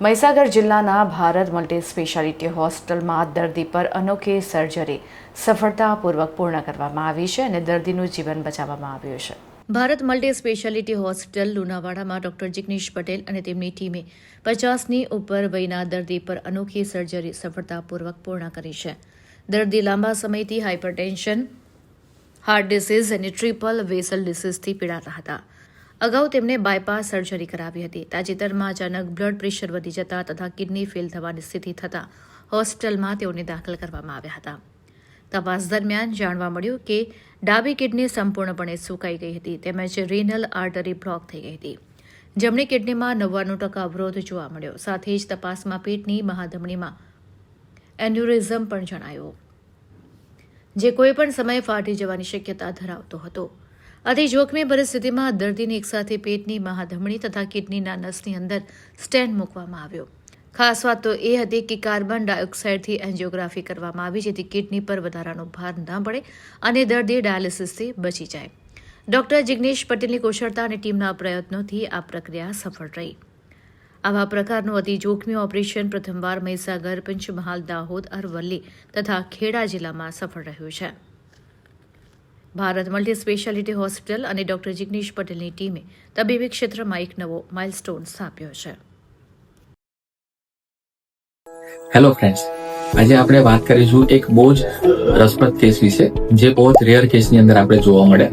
મહીસાગર જિલ્લાના Bharat multi speciality હોસ્પિટલમાં દર્દી પર અનોખી સર્જરી સફળતાપૂર્વક પૂર્ણ કરવામાં આવી છે અને દર્દીનું જીવન બચાવવામાં આવ્યું છે. ભારત મલ્ટી સ્પેશિયાલિટી હોસ્પિટલ લુણાવાડામાં ડોક્ટર જિગ્નેશ પટેલ અને તેમની ટીમે પચાસની ઉપર વયના દર્દી પર અનોખી સર્જરી સફળતાપૂર્વક પૂર્ણ કરી છે. દર્દી લાંબા સમયથી હાઇપરટેન્શન, હાર્ટ ડિસીઝ અને ટ્રિપલ વેસલ ડિસીઝથી પીડાતા હતા. અગાઉ તેમને બાયપાસ સર્જરી કરાવી હતી. તાજેતરમાં અચાનક બ્લડ પ્રેશર વધી જતા તથા કિડની ફેલ થવાની સ્થિતિ થતાં હોસ્પિટલમાં તેઓને દાખલ કરવામાં આવ્યા હતા. તપાસ દરમિયાન જાણવા મળ્યું કે ડાબી કિડની સંપૂર્ણપણે સુકાઈ ગઈ હતી તેમજ રીનલ આર્ટરી બ્લોક થઈ ગઈ હતી. જમણી કિડનીમાં નવ્વાણું ટકા અવરોધ જોવા મળ્યો. સાથે જ તપાસમાં પેટની મહાધમણીમાં એન્યુરિઝમ પણ જણાયો. જે કોઈપણ સમયે ફાટી જવાની શક્યતા ધરાવતો હતો. અતિ જોખમી પરિસ્થિતિમાં દર્દીને એકસાથે પેટની મહાધમણી તથા કિડનીના નસની અંદર સ્ટેન્ડ મૂકવામાં આવ્યો. ખાસ વાત તો એ હતી કે કાર્બન ડાયોક્સાઇડથી એન્જિયોગ્રાફી કરવામાં આવી, જેથી કિડની પર વધારાનો ભાર ન પડે અને દર્દી ડાયાલિસિસથી બચી જાય. ડોક્ટર જિગ્નેશ પટેલની કુશળતા અને ટીમના પ્રયત્નોથી આ પ્રક્રિયા સફળ રહી. આવા પ્રકારનું અતિ જોખમી ઓપરેશન પ્રથમવાર મહીસાગર, પંચમહાલ, દાહોદ, અરવલ્લી તથા ખેડા જિલ્લામાં સફળ રહ્યું છે. ભારત મલ્ટી સ્પેશિયાલિટી હોસ્પિટલ અને ડોક્ટર જિગ્નેશ પટેલની ટીમે તબીબી ક્ષેત્રમાં એક નવો માઇલસ્ટોન સ્થાપ્યો છે. હેલો ફ્રેન્ડ્સ આજે આપણે વાત કરીશું એક બહુ જ રસપ્રદ કેસ વિશે, જે બહુ જ રેયર કેસની અંદર આપણે જોવા મળે.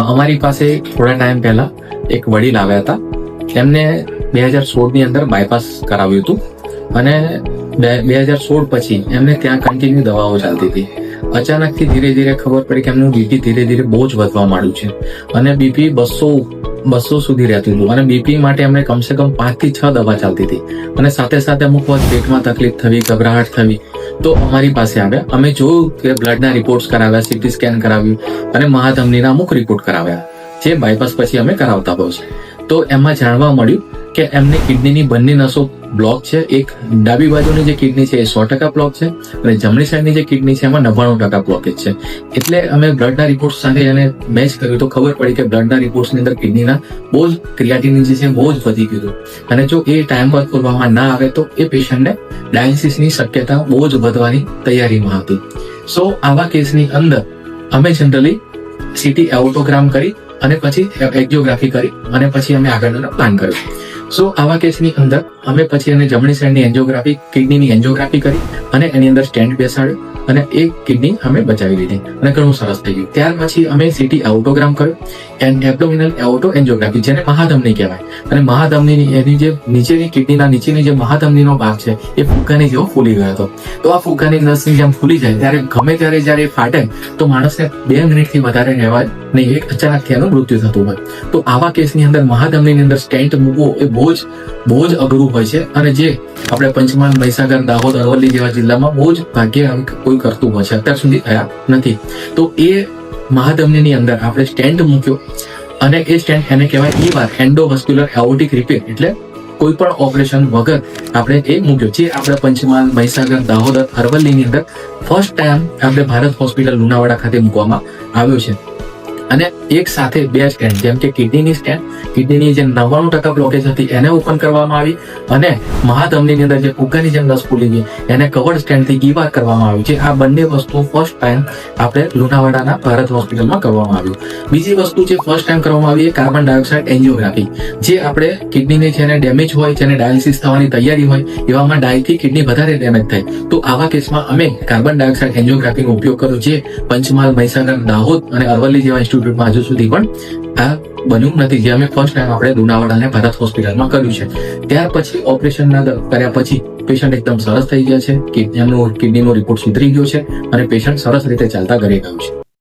અમારી પાસે થોડા ટાઈમ પહેલા એક વડીલ આવ્યા હતા. એમને બે હજાર સોળની અંદર બાયપાસ કરાવ્યું હતું અને બે હજાર સોળ પછી એમને ત્યાં કન્ટિન્યુ દવાઓ ચાલતી હતી. અચાનકથી ધીરે ધીરે ખબર પડી કે એમનું બીપી ધીરે ધીરે બહુ જ વધવા માંડ્યું છે. અને બીપી બસો બસો સુધી રહેતું હતું. અને બીપી માટે એમને કમસે કમ પાંચથી છ દવા ચાલતી હતી. અને સાથે સાથે અમુક વખત પેટમાં તકલીફ થવી, ગભરાહટ થવી, તો અમારી પાસે આવ્યા. અમે જોયું કે બ્લડના રિપોર્ટ્સ કરાવ્યા સીટી સ્કેન કરાવ્યું અને મહાધમનીના અમુક રિપોર્ટ કરાવ્યા, જે બાયપાસ પછી અમે કરાવતા હોય છે તો એમાં જાણવા મળ્યું કે એમની કિડનીની બંને નસો બ્લોક છે. એક ડાબી બાજુની જે કિડની છે એ સો ટકા બ્લોક છે અને જમણી સાઈડની જે કિડની છે એમાં નવ્વાણું ટકા બ્લોકેજ છે. એટલે અમે બ્લડના રિપોર્ટ સાથે એને મેચ કર્યું તો ખબર પડી કે બ્લડના રિપોર્ટ્સની અંદર કિડનીના બહુ જ ક્રિયાટિનિન જે છે બહુ જ વધી ગયું અને જો એ ટાઈમ પર કરવામાં ના આવે તો એ પેશન્ટને ડાયાલિસિસની શક્યતા બહુ જ વધવાની તૈયારીમાં હતી. સો આવા કેસની અંદર અમે જનરલી સીટી એઓટોગ્રામ કરી અને પછી એક્ઝિયોગ્રાફી કરી અને પછી અમે આગળનો પ્લાન કર્યો. સો આવા કેસની અંદર અમે પછી એને જમણી સાઈડની એન્જિયોગ્રાફી, કિડનીની એન્જિયોગ્રાફી કરી અને એની અંદર સ્ટેન્ડ બેસાડ્યો અને એ કિડની અમે બચાવી લીધી અને ઘણું સરસ થઈ ગયું. ત્યાર પછી અમે સીટી આઉટોગ્રામ કર્યો. એન્ડ એબડોમિનલ એઓટો એન્જિયોગ્રાફી જેને મહાધમની કહેવાય. અને મહાધમની એની જે નીચેની કિડનીના નીચેની જે મહાધમનીનો ભાગ છે, એ ફુગ્ગાની જેવો ફૂલી ગયો હતો. તો આ ફુગ્ગાની નસની જેમ ફૂલી જાય, ત્યારે ગમે ત્યારે જ્યારે ફાટે, તો માણસને બે મિનિટથી વધારે રહેવાય નહીં, એક અચાનકથી એનું મૃત્યુ થતું હોય. તો આવા કેસની અંદર મહાધમનીની અંદર સ્ટેન્ટ મૂકવો એ બહુ જ બહુ જ અઘરું હોય છે અને જે આપણે પંચમહાલ મહીસાગર, દાહોદ, અરવલ્લી જેવા જિલ્લામાં બહુ જ ભાગ્ય કોઈ કરતું હોય છે, અત્યાર સુધી થયા નથી. તો એ મહાધમનીની અંદર આપણે સ્ટેન્ટ મૂક્યો અને એ સ્ટેન્ટ એને કહેવાય એ વાર એન્ડોવસ્ક્યુલર એઓટિક રિપેર એટલે કોઈ પણ ઓપરેશન વગર આપણે એ મૂક્યો. જે આપણે પંચમહાલ, મહીસાગર, દાહોદ, અરવલ્લીની અંદર ફર્સ્ટ ટાઈમ આપણે ભારત હોસ્પિટલ લુણાવાડા ખાતે મૂકવામાં આવ્યો છે. અને એક સાથે બે સ્ટેન્ડ જેમ કે કિડનીની સ્ટેન્ડ કિડનીની જે નવ્વાણું ટકા બ્લોકેજ હતી, એને ઓપન કરવામાં આવી અને મહાધમનીની અંદર જે ફુગ્ગાની જેમ નસ ફૂલી ગઈ, એને કવર્ડ સ્ટેન્ડથી ગીવા કરવામાં આવ્યું છે આ બંને વસ્તુ ફર્સ્ટ ટાઈમ આપણે લુણાવાડાના ભારત હોસ્પિટલમાં કરવામાં આવ્યું. બીજી વસ્તુ જે ફર્સ્ટ ટાઈમ કરવામાં આવી એ કાર્બન ડાયોક્સાઇડ એન્જિયોગ્રાફી જે આપણે કિડનીની જેને ડેમેજ હોય, જેને ડાયાલિસિસ થવાની તૈયારી હોય, એવામાં ડાયથી કિડની વધારે ડેમેજ થાય. તો આવા કેસમાં અમે કાર્બન ડાયોક્સાઇડ એન્જિયોગ્રાફીનો ઉપયોગ કર્યો, જે પંચમહાલ, મહીસાગર, દાહોદ અને અરવલ્લી જેવા ઇન્સ્ટિટ્યૂટમાં હજુ સુધી પણ આ બન્યું નથી. જે અમે ફર્સ્ટ ટાઈમ આપણે લુણાવાડાને ભારત હોસ્પિટલમાં કર્યું છે. ત્યાર પછી ઓપરેશનના દ- કર્યા પછી પેશન્ટ એકદમ સરસ થઈ ગયા છે. કિડની એમનો કિડનીનો રિપોર્ટ સુધરી ગયો છે અને પેશન્ટ સરસ રીતે ચાલતા ઘરે ગયું છે.